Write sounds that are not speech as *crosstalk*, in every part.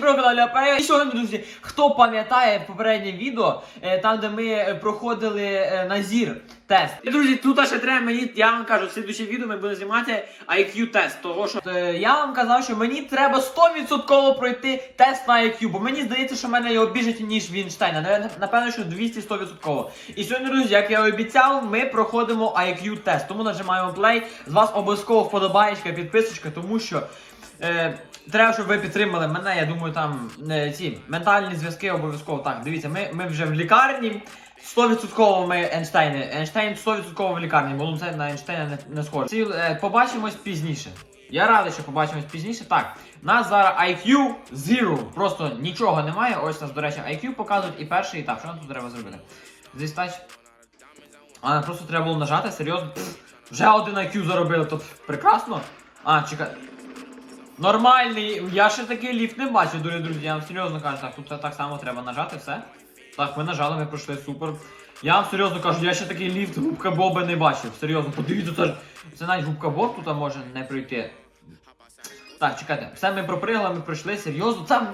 всім. І сьогодні, друзі, хто пам'ятає попереднє відео, е, там де ми е, проходили е, на зір тест. І, друзі, тут ще треба мені, я вам кажу, в слідуюче відео ми будемо знімати IQ тест. Того що я вам казав, що мені треба 100% пройти тест на IQ, бо мені здається, що в мене його більше, ніж Вінштейна. Напевно, що 200-100%. І сьогодні, друзі, як я обіцяв, ми проходимо IQ тест. Тому нажимаємо play. З вас обов'язково вподобаєчка, підписочка, тому що. Е, треба, щоб ви підтримали мене. Я думаю, там е, ці ментальні зв'язки обов'язково. Так, дивіться, ми, ми вже в лікарні. 100% ми Ейнштейни. Ейнштейн 100% в лікарні, бо це на Ейнштейна не, не схоже. Ці, е, побачимось пізніше. Я радий, що побачимось пізніше. Так, нас зараз IQ Zero. Просто нічого немає. Ось нас, до речі, IQ показують і перший етап. Що нам тут треба зробити? Здесь тач. А, просто треба було нажати, серйозно. Пф, вже один IQ заробили, то прекрасно. А, чекай. Нормальний, я ще такий ліфт не бачив, дорогі друзі, я вам серйозно кажу, так, тут так само треба нажати, все. Так, ми нажали, ми пройшли, супер. Я вам серйозно кажу, я ще такий ліфт губка Боба не бачив. Серйозно, подивіться, це. Це навіть губка Боб тут може не пройти. Так, чекайте, все ми пропригли, ми пройшли, серйозно. Там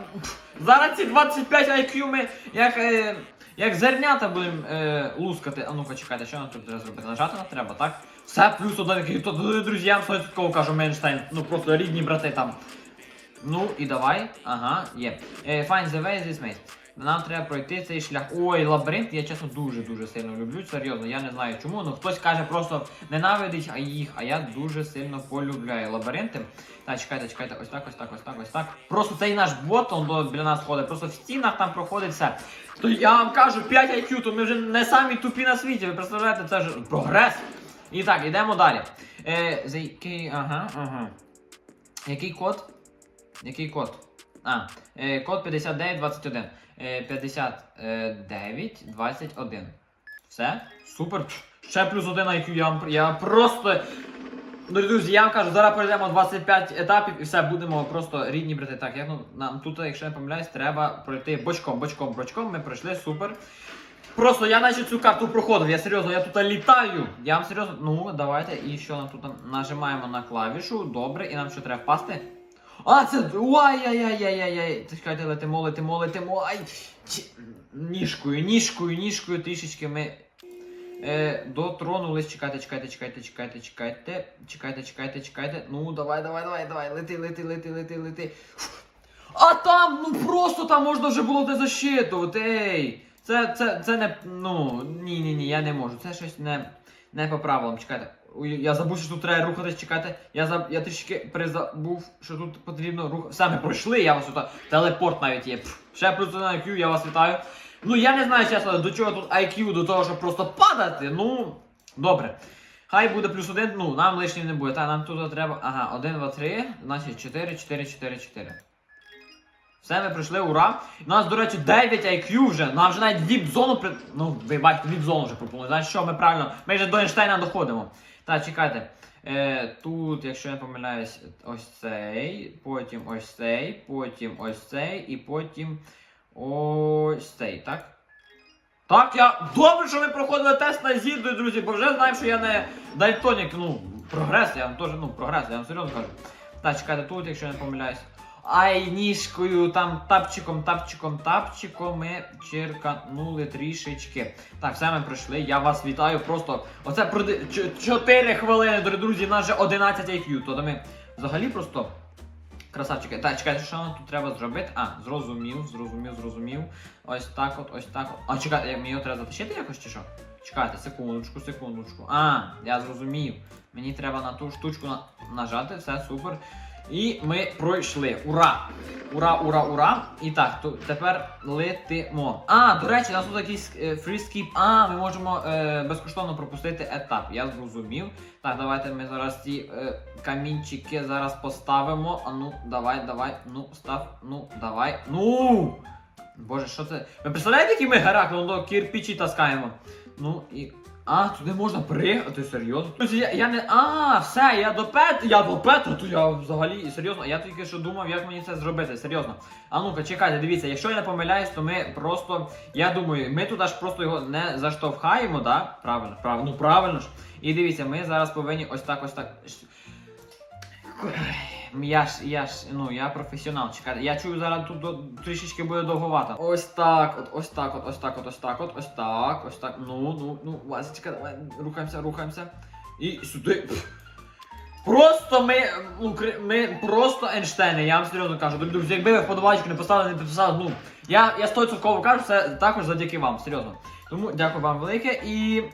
зараз ці 25 IQ ми як, е, як зернята будемо е, лускати. А ну-ка, чекайте, що нам тут треба зробити? Нажати нам треба, так? Все, плюс один який то друзям 100% кажу Мейнштейн. Ну просто рідні брати там. Ну і давай. Ага, є. Е, find the way this maze. Нам треба пройти цей шлях. Ой, лабіринт, я чесно дуже-дуже сильно люблю. Серйозно, я не знаю чому. Ну хтось каже просто ненавидить їх, а я дуже сильно полюбляю лабіринти. Так, чекайте, чекайте, ось так, ось так, ось так, ось так. Просто цей наш бот, он до- біля нас ходить, просто в стінах там проходить все. То я вам кажу, 5 IQ, то ми вже не самі тупі на світі. Ви представляєте, це ж прогрес. І так, йдемо далі. Е, за який. Ага, ага. Який код? Який код? А, е, код 5921. Е, 5921. Все? Супер. Ще плюс один IQ. Я, я просто. Ну, друзі, я вам кажу, зараз пройдемо 25 етапів і все, будемо просто рідні брати. Так, як, ну, нам тут, якщо я не помиляюсь, треба пройти бочком, бочком, бочком. Ми пройшли, супер. Просто я наче цю карту проходив, я серйозно, я тут літаю. Я вам серйозно. Ну, давайте, і що нам тут нажимаємо на клавішу, добре, і нам що треба впасти? А, це. Ай-яй-яй-яй-яй-яй. Чекайте, летимо, летимо, летимо. Ай! Чи- Ніжкою, ніжкою, ніжкою трішечки ми. Е, дотронулись. Чекайте, чекайте, чекайте, чекайте, чекайте. Чекайте, чекайте, чекайте. Ну, давай, давай, давай, давай. Лети, лети, лети, лети, лети. А там, ну просто там можна вже було не защитувати. Ей! Це, це, це не. Ну, ні, ні, ні, я не можу. Це щось не, не по правилам. Чекайте. Я забув, що тут треба рухатись, чекайте. Я заб... я трішки призабув, що тут потрібно рухатись. Саме пройшли, я вас тут. Телепорт навіть є. Пф, ще плюс на IQ, я вас вітаю. Ну я не знаю, чесно, до чого тут IQ, до того, щоб просто падати. Ну, добре. Хай буде плюс один, ну, нам лишнім не буде. Та нам тут треба. Ага, 1, 2, 3, значить 4, 4, 4, 4. Все, ми пройшли, ура. У нас, до речі, 9 IQ вже. Нам вже навіть віп-зону при... Ну, ви бачите, віп-зону вже пропонують. Значить, що ми правильно. Ми вже до Ейнштейна доходимо. Так, чекайте. Е, тут, якщо я не помиляюсь, ось цей, потім ось цей, потім ось цей і потім ось цей, так? Так, я. Добре, що ми проходили тест на зірду, друзі, бо вже знаємо, що я не дальтонік. Ну, прогрес, я вам теж, ну, прогрес, я вам серйозно кажу. Так, чекайте, тут, якщо я не помиляюсь. Ай, ніжкою, там тапчиком, тапчиком, тапчиком ми черканули трішечки. Так, все ми пройшли. Я вас вітаю. Просто оце проди 4 хвилини, дорогі друзі, в нас вже 11 IQ. То ми взагалі просто красавчики. Так, чекайте, що нам тут треба зробити? А, зрозумів, зрозумів, зрозумів. Ось так от, ось так от. А, чекайте, мені його треба затащити якось чи що? Чекайте, секундочку, секундочку. А, я зрозумів. Мені треба на ту штучку на... нажати, все супер. І ми пройшли. Ура! Ура, ура, ура! І так, то тепер летимо. А, до речі, у нас тут якийсь е, фріскіп. А, ми можемо е, безкоштовно пропустити етап. Я зрозумів. Так, давайте ми зараз ці е, камінчики зараз поставимо. А ну, давай, давай, ну, став, ну, давай. Ну! Боже, що це? Ви представляєте, які ми Геракл, до кирпичі таскаємо? Ну і. А, туди можна пригати, серйозно? Друзі, я, я не. А, все, я до Пет. Я до Петра, то я взагалі серйозно. Я тільки що думав, як мені це зробити, серйозно. А ну-ка, чекайте, дивіться, якщо я не помиляюсь, то ми просто. Я думаю, ми туди ж просто його не заштовхаємо, да? Правильно, правильно, ну правильно ж. І дивіться, ми зараз повинні ось так, ось так. Я ж, я ж, ну, я професіонал, чекайте. Я чую, зараз тут до- трішечки буде довговато. Ось так, от, ось так, от, ось так, от, ось так, от, ось так, ось так. Ну, ну, ну, Васечка, давай, рухаємося, рухаємося. І сюди. Просто ми, ну, ми просто Ейнштейни, я вам серйозно кажу. Друзі, якби ви вподобайку не поставили, не підписали, ну, я, я 100% кажу, це також завдяки вам, серйозно. Тому дякую вам велике і.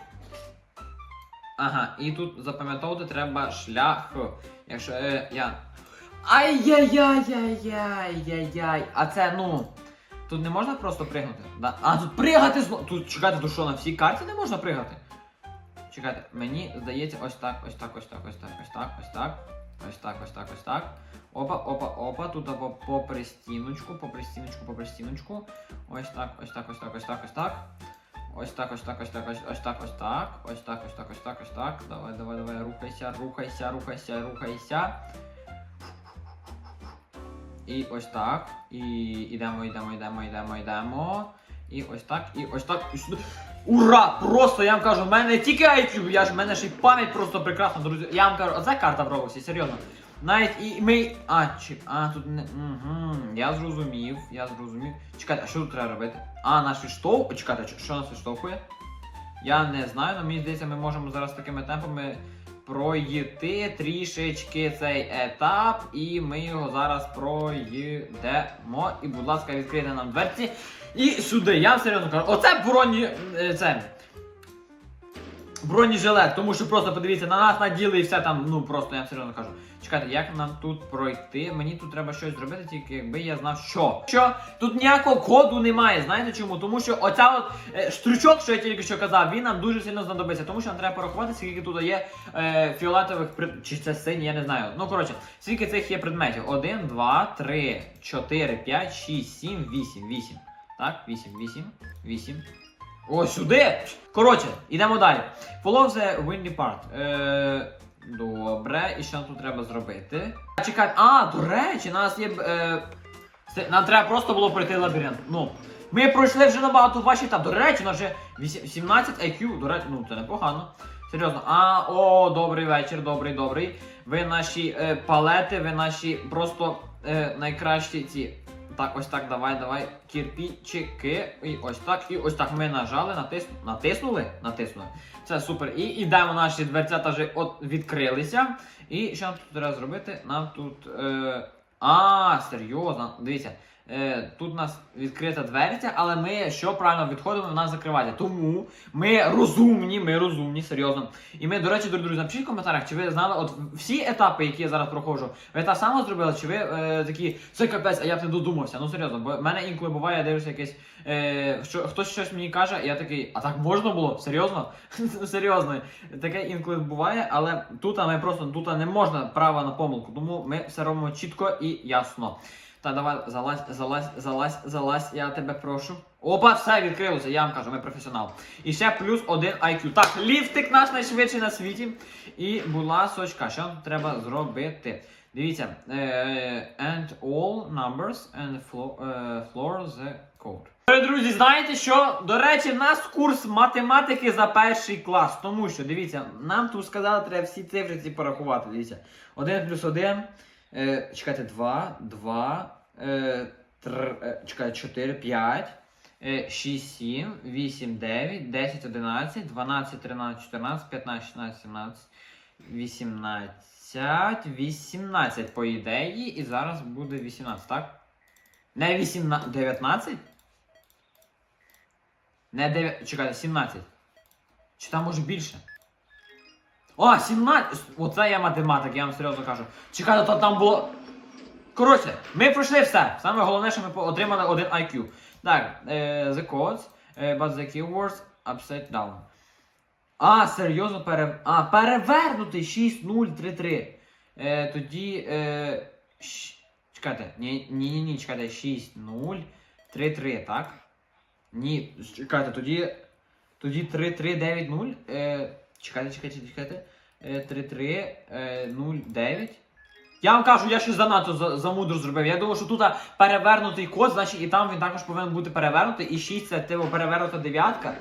Ага, і тут запам'ятовувати треба шлях. Якщо е, я. Ай-яй-яй-яй-яй-яй-яй. А це, ну. Тут не можна просто пригнути? А тут пригати знову. Тут чекайте, тут що на всій карті не можна пригати? Чекайте, мені здається, ось так, ось так, ось так, ось так, ось так, ось так. Ось так, ось так, ось так. Опа, опа, опа. Тут по, по пристіночку, по пристіночку, по пристіночку. Ось так, ось так, ось так, ось так, ось так. Ось так, ось так, ось так, ось так, ось так. Ось так, ось так, ось так, ось так. Давай, давай, давай, рухайся, рухайся, рухайся, рухайся. І ось так. І йдемо, йдемо, йдемо, йдемо, йдемо. І ось так, і ось так, і. Ура! Просто я вам кажу, в мене не тільки IQ, я ж в мене ще й пам'ять просто прекрасна, друзі. Я вам кажу, оце карта в Роблоксі, серйозно. Навіть і ми. А, чи. А, тут не. Угу. Я зрозумів, я зрозумів. Чекайте, а що тут треба робити? А, наш відштовх. Чекайте, що нас відштовхує? Я не знаю, але мені здається, ми можемо зараз такими темпами пройти трішечки цей етап, і ми його зараз пройдемо. І, будь ласка, відкрийте нам дверці. І сюди, я все одно кажу, оце броні. е, Це. Бронежилет, тому що просто подивіться, на нас наділи і все там, ну просто я вам серйозно кажу. Чекайте, як нам тут пройти? Мені тут треба щось зробити, тільки якби я знав, що. Що тут ніякого коду немає. Знаєте чому? Тому що оця от е, штручок, що я тільки що казав, він нам дуже сильно знадобиться, тому що нам треба порахувати, скільки тут є е, фіолетових пред... чи це сині, я не знаю. Ну коротше, скільки цих є предметів? 1, 2, 3, 4, 5, 6, 7, 8, 8. Так, 8, 8, 8. О, сюди! Коротше, йдемо далі. Follow the windy part. Е, добре, і що нам тут треба зробити? Чекай, а, до речі, нас є. Е, нам треба просто було пройти лабіринт. Ну, ми пройшли вже набагато важчий етап. До речі, у нас вже 17 IQ, до речі, ну це непогано. Серйозно. А, о, добрий вечір, добрий, добрий. Ви наші е, палети, ви наші просто е, найкращі ці. Так, ось так, давай, давай. Кірпічики. І ось так, і ось так. Ми нажали, натис... натиснули? Натиснули. Це супер. І йдемо наші дверцята вже от відкрилися. І що нам тут треба зробити? Нам тут. Е... А, серйозно. Дивіться. Е, тут у нас відкрита дверця, але ми що правильно відходимо, вона закривається. Тому ми розумні, ми розумні, серйозно. І ми, до речі, друзі, напишіть в коментарях, чи ви знали, от всі етапи, які я зараз проходжу, ви так само зробили, чи ви е, такі, це капець, а я б не додумався. Ну серйозно, бо в мене інколи буває, я дивлюся якесь, е, що, хтось щось мені каже, і я такий, а так можна було? Серйозно? *laughs* серйозно. Таке інколи буває, але тут ми просто тут не можна права на помилку, тому ми все робимо чітко і ясно. Та давай залазь, залазь, залазь, залазь, я тебе прошу. Опа, все відкрилося, я вам кажу, ми професіонал. І ще плюс один IQ. Так, ліфтик наш найшвидший на світі. І, будь ласочка, що треба зробити? Дивіться, е, and all numbers and floor, е, floor the code. Дорогі Друзі, знаєте що? До речі, в нас курс математики за перший клас. Тому що, дивіться, нам тут сказали, треба всі цифри ці порахувати. Дивіться. 1 плюс 1. Е, чекайте, 2, 2, е, 3, е, 4, 5, е, 6, 7, 8, 9, 10, 11, 12, 13, 14, 15, 16, 17, 18, 18 по ідеї. І зараз буде 18, так? Не 18, 19? Не 9, чекайте, 17. Чи там може більше? О, 17! Оце я математик, я вам серйозно кажу. Чекайте, то там було. Коротше, ми пройшли все. Саме головне, що ми отримали один IQ. Так, е, the codes, е, but the keywords upside down. А, серйозно, пере... а, перевернутий 6033. Е, тоді. Е, щ... Чекайте, ні, ні, ні, чекайте, 6033, так? Ні, чекайте, тоді. Тоді 3390. Е, чекайте, чекайте, чекайте. Е, 3309. Я вам кажу, я щось занадто за, замудро зробив. Я думав, що тут перевернутий код, значить і там він також повинен бути перевернутий. І 6 це типу перевернута дев'ятка.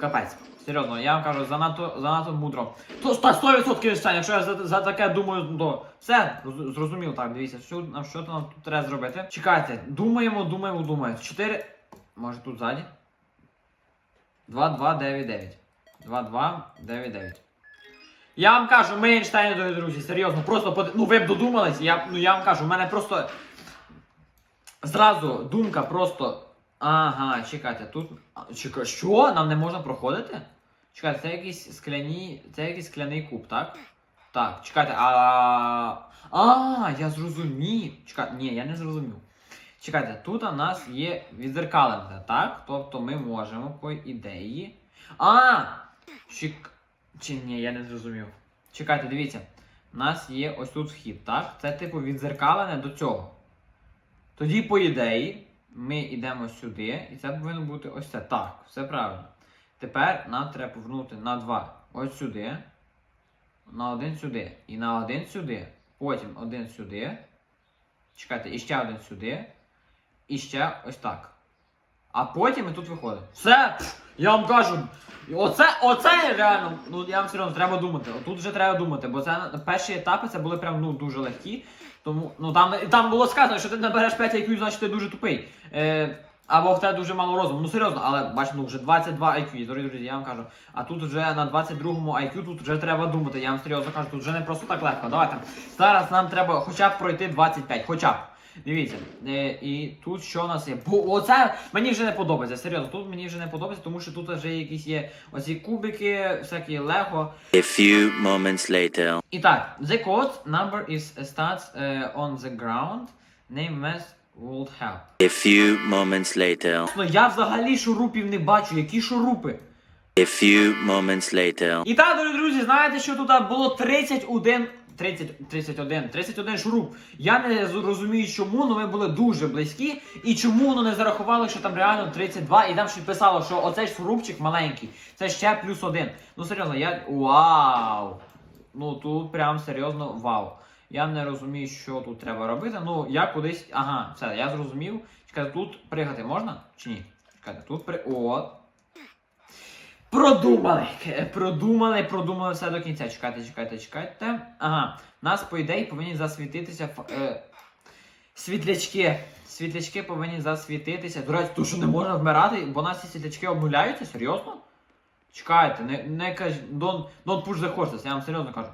Капець. Серйозно, я вам кажу, занадто, занадто мудро. То та 100% не стане, якщо я за, за таке думаю, то все, роз- зрозумів, так, дивіться, що, нам- що нам тут треба зробити. Чекайте, думаємо, думаємо, думаємо. 4, може тут ззаді? 2, 2, 9, 9. 2, 2, 9, 9. Я вам кажу, ми Ейнштейни, друзі, серйозно, просто под... ну ви б додумались, я, ну я вам кажу, у мене просто зразу думка просто. Ага, чекайте, тут. а, що? Нам не можна проходити? Чекайте, це якийсь скляні. Це якийсь скляний куб, так? Так, чекайте, а. А, я зрозумів. Чекайте, ні, я не зрозумів. Чекайте, тут у нас є відзеркаленка, так? Тобто ми можемо по ідеї. А! Чек... Чи ні, я не зрозумів. Чекайте, дивіться. У нас є ось тут вхід, так? Це типу відзеркалене до цього. Тоді, по ідеї, ми йдемо сюди, і це повинно бути ось це. Так, все правильно. Тепер нам треба повернути на 2 ось сюди. На один сюди. І на один сюди. Потім один сюди. Чекайте, і ще один сюди. І ще ось так. А потім ми тут виходимо. Все! Я вам кажу. Оце, оце реально, ну я вам серйозно треба думати. Отут вже треба думати, бо це перші етапи це були прям ну дуже легкі. Тому ну там, там було сказано, що ти набереш 5 IQ, значить ти дуже тупий. Е, або в тебе дуже мало розуму. Ну серйозно, але бач, ну вже 22 IQ, дорогі друзі, я вам кажу. А тут вже на 22-му IQ тут вже треба думати. Я вам серйозно кажу, тут вже не просто так легко. Давайте. Зараз нам треба хоча б пройти 25, хоча б. Дивіться, е, і тут що у нас є? Бо оце мені вже не подобається. Серйозно, тут мені вже не подобається, тому що тут вже якісь є оці кубики, всякі лего. A few moments later. І так, the code number is starts uh, on the ground. Name mess would help. A few moments later. Ну я взагалі шурупів не бачу. Які шурупи? A few moments later. І так, дорогі друзі, знаєте, що тут було 31. 30, 31, 31 шуруп. Я не розумію, чому, але ми були дуже близькі. І чому воно не зарахувало, що там реально 32, і там ще писало, що оцей шурупчик маленький, це ще плюс один. Ну серйозно, я. Вау! Ну тут прям серйозно вау. Я не розумію, що тут треба робити. Ну, я кудись. Ага, все, я зрозумів. Чекайте, тут пригати можна? Чи ні? Чекайте, тут при. О, Продумали. Продумали, продумали все до кінця. Чекайте, чекайте, чекайте. Ага. Нас, по ідеї, повинні засвітитися. Е, світлячки. Світлячки повинні засвітитися. До речі, тут що не можна вмирати, бо нас ці світлячки обнуляються? Серйозно? Чекайте, не, не кажіть. Don't, push the horses, я вам серйозно кажу.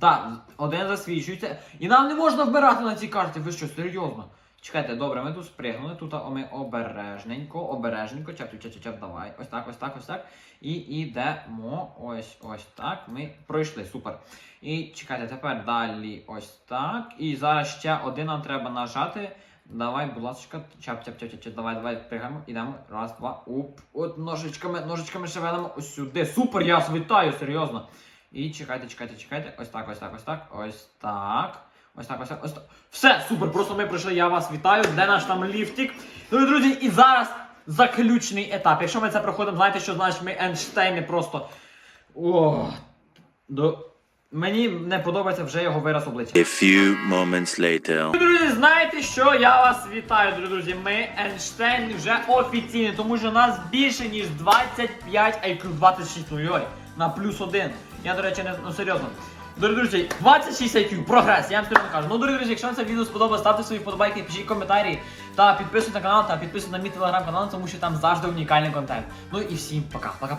Так, один засвічується. І нам не можна вмирати на цій карті. Ви що, серйозно? Чекайте, добре, ми тут спригнули, тут ми обережненько, обережненько, чап, чап, чап, давай. Ось так, ось так, ось так. І йдемо. Ось ось так. Ми пройшли, супер. І чекайте, тепер далі ось так. І зараз ще один нам треба нажати. Давай, будь ласка, чап, чап, чап, чап, давай, давай, пригаємо, ідемо. Раз, два, уп. От ножичками, ножичками шевелимо ось сюди. Супер, я вас вітаю, серйозно. І чекайте, чекайте, чекайте. Ось так, ось так, ось так, ось так. Ось так, ось так, ось так. Все, супер, просто ми прийшли, я вас вітаю. Де наш там ліфтик? Дорогі друзі, і зараз заключний етап. Якщо ми це проходимо, знаєте, що значить ми Ейнштейни просто. О, до... Мені не подобається вже його вираз обличчя. A few moments later. Друзі, знаєте що? Я вас вітаю, друзі. Ми Ейнштейн вже офіційні, тому що нас більше ніж 25 IQ 26 ой на плюс один. Я, до речі, не ну серйозно. Дорогі друзі, 26 IQ, прогрес, я вам серйозно кажу. Ну, дорогі друзі, якщо вам це відео сподобалось, ставте свої вподобайки, пишіть коментарі та підписуйтесь на канал та підписуйтесь на мій телеграм-канал, тому що там завжди унікальний контент. Ну і всім пока. Пока.